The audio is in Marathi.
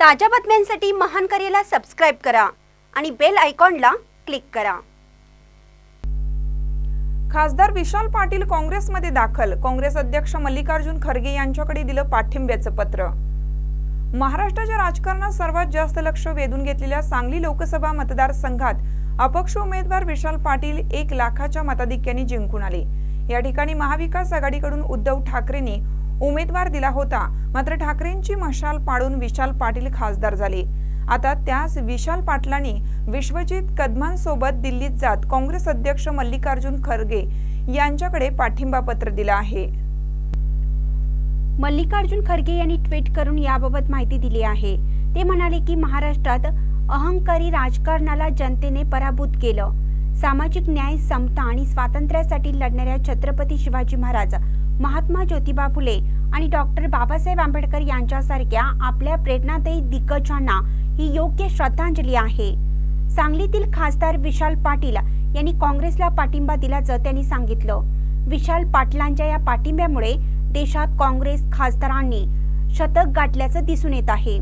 ताज्या बातम्यांसाठी महान करेला सबस्क्राईब करा आणि बेल आयकॉनला क्लिक करा. खासदार विशाल पाटील काँग्रेसमध्ये दाखल. काँग्रेस अध्यक्ष मल्लिकार्जुन खरगे यांच्याकडे दिलं पाठिंब्याचं पत्र. महाराष्ट्राच्या राजकारणात सर्वात जास्त लक्ष वेधून घेतलेल्या सांगली लोकसभा मतदारसंघात अपक्ष उमेदवार विशाल पाटील एक लाखाच्या मताधिक्याने जिंकून आले. या ठिकाणी महाविकास आघाडीकडून उद्धव ठाकरेंनी उमेदवार दिला होता. मात्र ठाकरेंची मशाल पाडून विशाल पाटील खासदार झाले. आता त्यास विशाल पाटलांनी विश्वजित कदमांसोबत दिल्लीत जात काँग्रेस अध्यक्ष मल्लिकार्जुन खरगे यांच्याकडे पाठिंबा पत्र दिलं आहे. मल्लिकार्जुन खरगे यांनी ट्विट करून याबाबत माहिती दिली आहे. ते म्हणाले की महाराष्ट्रात अहंकारी राजकारणाला जनतेने पराभूत केलं. सामाजिक न्याय समता आणि स्वातंत्र्यासाठी लढणाऱ्या छत्रपती शिवाजी महाराज महात्मा ज्योतिबा फुले आणि डॉक्टर बाबासाहेब आंबेडकर यांच्यासारख्या आपल्या प्रेरणादायी दिग्गजांना ही योग्य श्रद्धांजली आहे. सांगलीतील खासदार विशाल पाटील यांनी काँग्रेसला पाठिंबा दिल्याचं त्यांनी सांगितलं. विशाल पाटलांच्या या पाठिंब्यामुळे देशात काँग्रेस खासदारांनी शतक गाठल्याचं दिसून येत आहे.